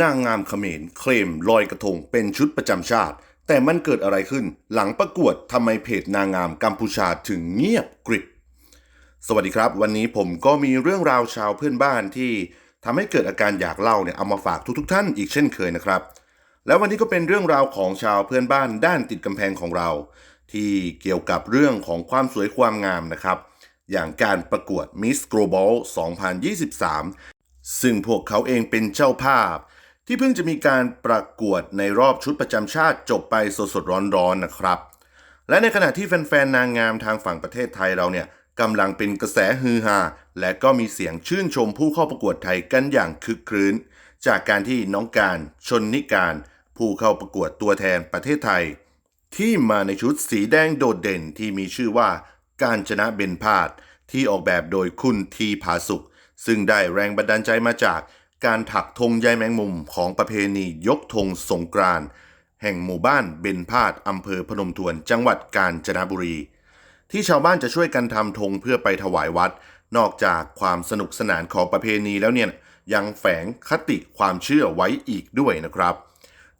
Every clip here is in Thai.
นางงามเขมรเคลมลอยกระทงเป็นชุดประจำชาติ แต่มันเกิดอะไรขึ้นหลังประกวดทำไมเพจนางงามกัมพูชาถึงเงียบกริบ สวัสดีครับ วันนี้ผมก็มีเรื่องราวชาวเพื่อนบ้านที่ทำให้เกิดอาการอยากเล่าเนี่ยเอามาฝากทุกๆท่านอีกเช่นเคยนะครับ แล้ววันนี้ก็เป็นเรื่องราวของชาวเพื่อนบ้านด้านติดกำแพงของเรา ที่เกี่ยวกับเรื่องของความสวยความงามนะครับ อย่างการประกวด Miss Global 2023 ซึ่งพวกเขาเองเป็นเจ้าภาพ ที่เพิ่งจะมีการประกวดในรอบชุดประจำชาติจบไปสดๆร้อนๆนะครับ และในขณะที่แฟนๆนางงามทางฝั่งประเทศไทยเราเนี่ยกำลังเป็นกระแสฮือฮาและก็มีเสียงชื่นชมผู้เข้าประกวดไทยกันอย่างคึกครื้น จากการที่น้องการชนนิการ ผู้เข้าประกวดตัวแทนประเทศไทย ที่มาในชุดสีแดงโดดเด่นที่มีชื่อว่าการชนะเบนพาดที่ออกแบบโดยคุณทีผาสุข ซึ่งได้แรงบันดาลใจมาจากการถักธงใยแมงมุมของประเพณียกธงสงกรานต์แห่งหมู่บ้านเบนพาดอำเภอพนมทวนจังหวัดกาญจนบุรี ที่ชาวบ้านจะช่วยกันทำธงเพื่อไปถวายวัด นอกจากความสนุกสนานของประเพณีแล้วเนี่ยยังแฝงคติความเชื่อไว้อีกด้วยนะครับ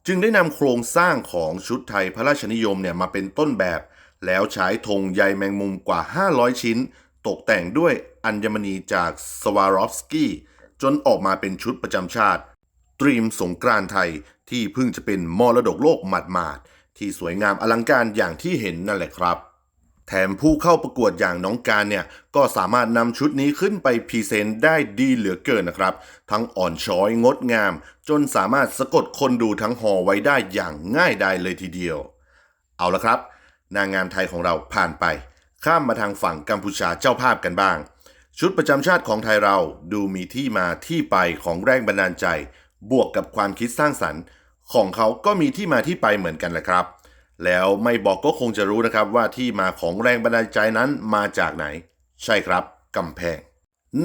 จึงได้นำโครงสร้างของชุดไทยพระราชนิยมเนี่ยมาเป็นต้นแบบ แล้วใช้ธงใยแมงมุมกว่า 500 ชิ้น ตกแต่งด้วยอัญมณีจากสวารอฟสกี้จนออกมาเป็นชุดประจำชาติ ตรีมสงกรานไทยที่เพิ่งจะเป็นมรดกโลกหมาดๆที่สวยงามอลังการอย่างที่เห็นนั่นแหละครับ แถมผู้เข้าประกวดอย่างน้องการเนี่ย ก็สามารถนำชุดนี้ขึ้นไปพรีเซนต์ได้ดีเหลือเกินนะครับ ทั้งอ่อนช้อยงดงาม จนสามารถสะกดคนดูทั้งหอไว้ได้อย่างง่ายดายเลยทีเดียว เอาละครับนางงามไทยของเราผ่านไป ข้ามมาทางฝั่งกัมพูชาเจ้าภาพกันบ้าง ชุดประจำชาติของไทยเราดูมีที่มาที่ไปของแรงบันดาลใจ บวกกับความคิดสร้างสรรค์ ของเขาก็มีที่มาที่ไปเหมือนกันแหละครับ แล้วไม่บอกก็คงจะรู้นะครับว่าที่มาของแรงบันดาลใจนั้นมาจากไหน ใช่ครับกำแพง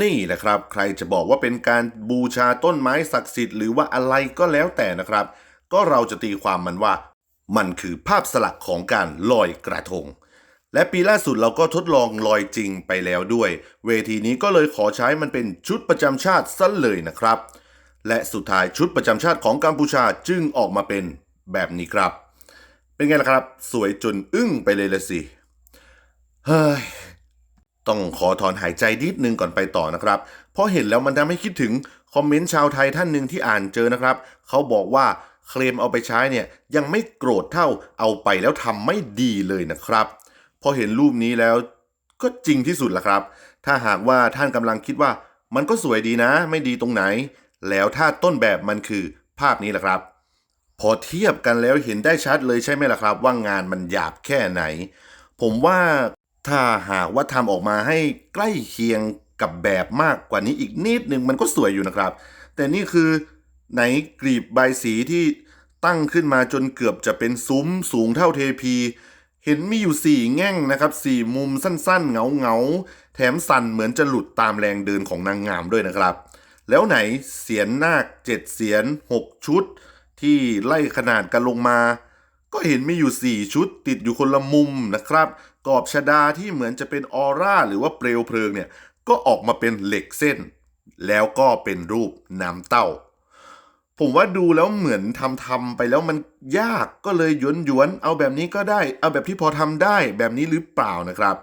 นี่แหละครับ ใครจะบอกว่าเป็นการบูชาต้นไม้ศักดิ์สิทธิ์หรือว่าอะไรก็แล้วแต่นะครับ ก็เราจะตีความมันว่า มันคือภาพสลักของการลอยกระทง และปีล่าสุดเราก็ทดลองลอยจริงไปแล้วด้วย เวทีนี้ก็เลยขอใช้มันเป็นชุดประจำชาติซะเลยนะครับ และสุดท้ายชุดประจำชาติของกัมพูชาจึงออกมาเป็นแบบนี้ครับ เป็นไงล่ะครับ สวยจนอึ้งไปเลยละสิเฮ้ยต้องขอถอนหายใจนิดนึงก่อนไปต่อนะครับ เพราะเห็นแล้วมันทำให้คิดถึงคอมเมนต์ชาวไทยท่านหนึ่งที่อ่านเจอนะครับ เขาบอกว่าเคลมเอาไปใช้เนี่ยยังไม่โกรธเท่าเอาไปแล้วทำไม่ดีเลยนะครับ พอเห็นรูปนี้แล้วก็จริงที่สุดละครับ ถ้าหากว่าท่านกำลังคิดว่า มันก็สวยดีนะ ไม่ดีตรงไหน แล้วถ้าต้นแบบมันคือภาพนี้แหละครับ พอเทียบกันแล้วเห็นได้ชัดเลยใช่ไหมล่ะครับ ว่างานมันหยาบแค่ไหน ผมว่าถ้าหากว่าทำออกมาให้ใกล้เคียงกับแบบมากกว่านี้อีกนิดนึงมันก็สวยอยู่นะครับ แต่นี่คือไหนกรีบใบสีที่ตั้งขึ้นมาจนเกือบจะเป็นซุ้มสูงเท่าเทพี เห็นมีอยู่สี่แง่งนะครับสี่มุมสั้นๆ เงาๆแถมสั่นเหมือนจะหลุดตามแรงเดินของนางงามด้วยนะครับ แล้วไหนเสียนนาคเจ็ดเสียนหกชุด ที่ไล่ขนาดกันลงมา ก็เห็นมีอยู่4ชุดติดอยู่คนละมุมนะครับกรอบชดาที่เหมือนจะเป็นออร่าหรือว่าเปลวเพลิงเนี่ยก็ออกมาเป็นเหล็กเส้น แล้วก็เป็นรูปน้ำเต้า ผมว่าดูแล้วเหมือนทำทำไปแล้วมันยากก็เลยหยวนหยวนเอาแบบนี้ก็ได้ เอาแบบที่พอทำได้แบบนี้หรือเปล่านะครับ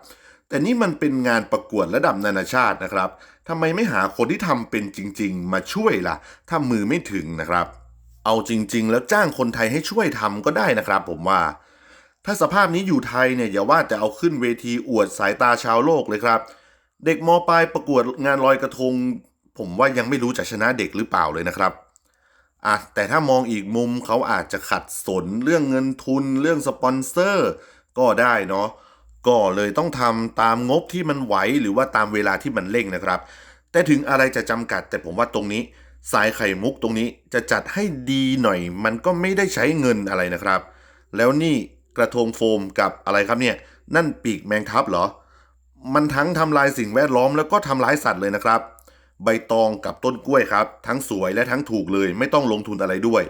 แต่นี่มันเป็นงานประกวดระดับนานาชาตินะครับทำไมไม่หาคนที่ทำเป็นจริง ๆ มาช่วยล่ะ ถ้ามือไม่ถึงนะครับ เอาจริง ๆ แล้วจ้างคนไทยให้ช่วยทำก็ได้นะครับ ผมว่า ถ้าสภาพนี้อยู่ไทยเนี่ยอย่าว่าจะเอาขึ้นเวทีอวดสายตาชาวโลกเลยครับ เด็กมปลายประกวดงานลอยกระทง ผมว่ายังไม่รู้จะชนะเด็กหรือเปล่าเลยนะครับ อะแต่ถ้ามองอีกมุมเขาอาจจะขัดสนเรื่องเงินทุนเรื่องสปอนเซอร์ก็ได้เนาะก็เลยต้องทำตามงบที่มันไหวหรือว่าตามเวลาที่มันเร่งนะครับ แต่ถึงอะไรจะจำกัด แต่ผมว่าตรงนี้ สายไข่มุกตรงนี้จะจัดให้ดีหน่อย มันก็ไม่ได้ใช้เงินอะไรนะครับ แล้วนี่กระทงโฟมกับอะไรครับเนี่ย นั่นปีกแมงทับเหรอ มันทั้งทำลายสิ่งแวดล้อมแล้วก็ทำร้ายสัตว์เลยนะครับ ใบตองกับต้นกล้วยครับ ทั้งสวยและทั้งถูกเลยไม่ต้องลงทุนอะไรด้วย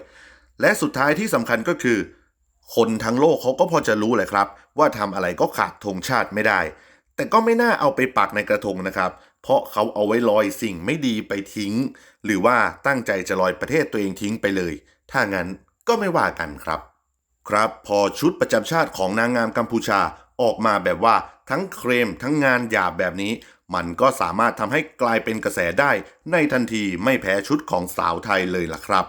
และสุดท้ายที่สำคัญก็คือ คนทั้งโลกเขาก็พอจะรู้แหละครับ ว่าทำอะไรก็ขาดธงชาติไม่ได้ แต่ก็ไม่น่าเอาไปปักในกระทงนะครับ เพราะเขาเอาไว้ลอยสิ่งไม่ดีไปทิ้ง หรือว่าตั้งใจจะลอยประเทศตัวเองทิ้งไปเลย ถ้างั้นก็ไม่ว่ากันครับ ครับพอชุดประจำชาติของนางงามกัมพูชาออกมาแบบว่าทั้งเครมทั้งงานหยาบแบบนี้ มันก็สามารถทำให้กลายเป็นกระแสได้ในทันทีไม่แพ้ชุดของสาวไทยเลยล่ะครับ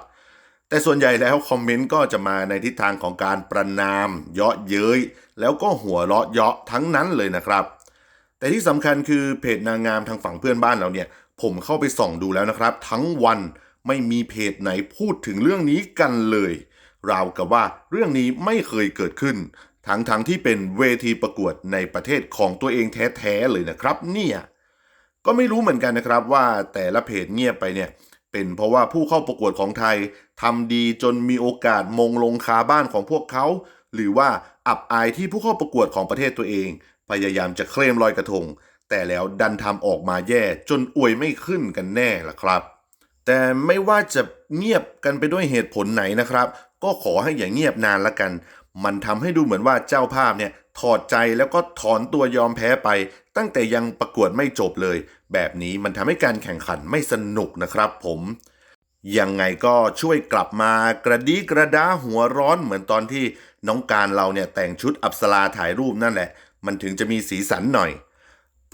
แต่ส่วนใหญ่แล้วคอมเมนต์ก็จะมาในทิศทางของการประนาม เยาะเย้ย แล้วก็หัวเราะเยาะทั้งนั้นเลยนะครับ แต่ที่สำคัญคือเพจนางงามทางฝั่งเพื่อนบ้านเราเนี่ย ผมเข้าไปส่องดูแล้วนะครับ ทั้งวันไม่มีเพจไหนพูดถึงเรื่องนี้กันเลย ราวกับว่าเรื่องนี้ไม่เคยเกิดขึ้น ทั้งทั้งที่เป็นเวทีประกวดในประเทศของตัวเองแท้ๆเลยนะครับ เนี่ย ก็ไม่รู้เหมือนกันนะครับว่าแต่ละเพจเงียบไปเนี่ยเป็นเพราะว่าผู้เข้าประกวดของไทยทำดีจนมีโอกาสมงลงคาบ้านของพวกเขา หรือว่าอับอายที่ผู้เข้าประกวดของประเทศตัวเอง พยายามจะเคลมลอยกระทง แต่แล้วดันทำออกมาแย่จนอวยไม่ขึ้นกันแน่ล่ะครับ แต่ไม่ว่าจะเงียบกันไปด้วยเหตุผลไหนนะครับ ก็ขอให้อย่าเงียบนานละกัน มันทำให้ดูเหมือนว่าเจ้าภาพเนี่ยถอดใจแล้วก็ถอนตัวยอมแพ้ไป ตั้งแต่ยังประกวดไม่จบเลย แบบนี้มันทำให้การแข่งขันไม่สนุกนะครับผมยังไงก็ช่วยกลับมากระดีกระดาหัวร้อนเหมือนตอนที่น้องการเราเนี่ยแต่งชุดอับสราถ่ายรูปนั่นแหละ มันถึงจะมีสีสันหน่อย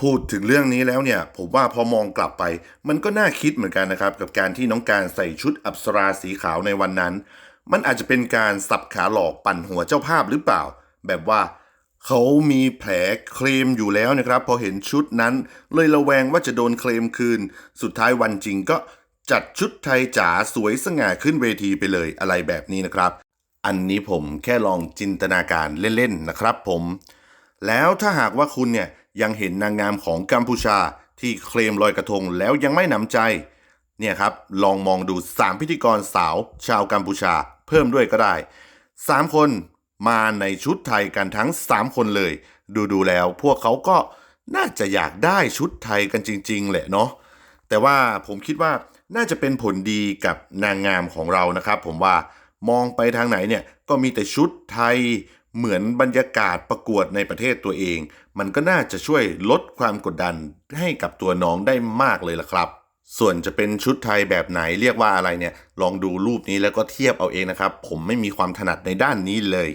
พูดถึงเรื่องนี้แล้วเนี่ยผมว่าพอมองกลับไป มันก็น่าคิดเหมือนกันนะครับ กับการที่น้องการใส่ชุดอับสราสีขาวในวันนั้น มันอาจจะเป็นการสับขาหลอกปั่นหัวเจ้าภาพหรือเปล่า แบบว่าเขามีแผลเคลมอยู่แล้วนะครับ พอเห็นชุดนั้น เลยระแวงว่าจะโดนเคลมคืน สุดท้ายวันจริงก็จัดชุดไทยจ๋าสวยสง่าขึ้นเวทีไปเลยอะไรแบบนี้นะครับ อันนี้ผมแค่ลองจินตนาการเล่นๆนะครับผม แล้วถ้าหากว่าคุณเนี่ยยังเห็นนางงามของกัมพูชาที่เคลมลอยกระทงแล้วยังไม่หนำใจ เนี่ยครับ ลองมองดู 3 พิธีกรสาวชาวกัมพูชา เพิ่มด้วยก็ได้ 3 คนมาในชุดไทยกันทั้ง 3 คนเลย ดูดูแล้วพวกเขาก็น่าจะอยากได้ชุดไทยกันจริง ๆ แหละเนาะแต่ว่าผมคิดว่าน่าจะเป็นผลดีกับนางงามของเรานะครับ ผมว่ามองไปทางไหนเนี่ยก็มีแต่ชุดไทยเหมือนบรรยากาศประกวดในประเทศตัวเอง มันก็น่าจะช่วยลดความกดดันให้กับตัวน้องได้มากเลยล่ะครับ ส่วนจะเป็นชุดไทยแบบไหนเรียกว่าอะไรเนี่ย ลองดูรูปนี้แล้วก็เทียบเอาเองนะครับ ผมไม่มีความถนัดในด้านนี้เลย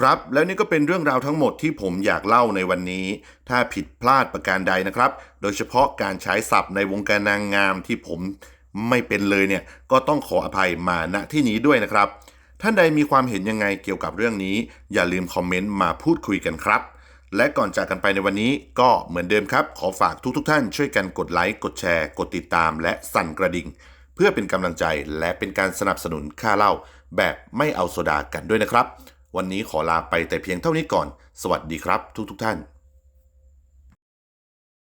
ครับ แล้วนี่ก็เป็นเรื่องราวทั้งหมดที่ผมอยากเล่าในวันนี้ ถ้าผิดพลาดประการใดนะครับ โดยเฉพาะการใช้ศัพท์ในวงการนางงามที่ผมไม่เป็นเลยเนี่ย ก็ต้องขออภัยมาณที่นี้ด้วยนะครับ ท่านใดมีความเห็นยังไงเกี่ยวกับเรื่องนี้ อย่าลืมคอมเมนต์มาพูดคุยกันครับ และก่อนจากกันไปในวันนี้ก็เหมือนเดิมครับ ขอฝากทุกๆทท่านช่วยกันกดไลค์กดแชร์ กดติดตาม และสั่นกระดิ่ง เพื่อเป็นกำลังใจและเป็นการสนับสนุนค่าเล่า แบบไม่เอาโซดากันด้วยนะครับ วันนี้ขอลาไปแต่เพียงเท่านี้ก่อน สวัสดีครับทุกๆทท่าน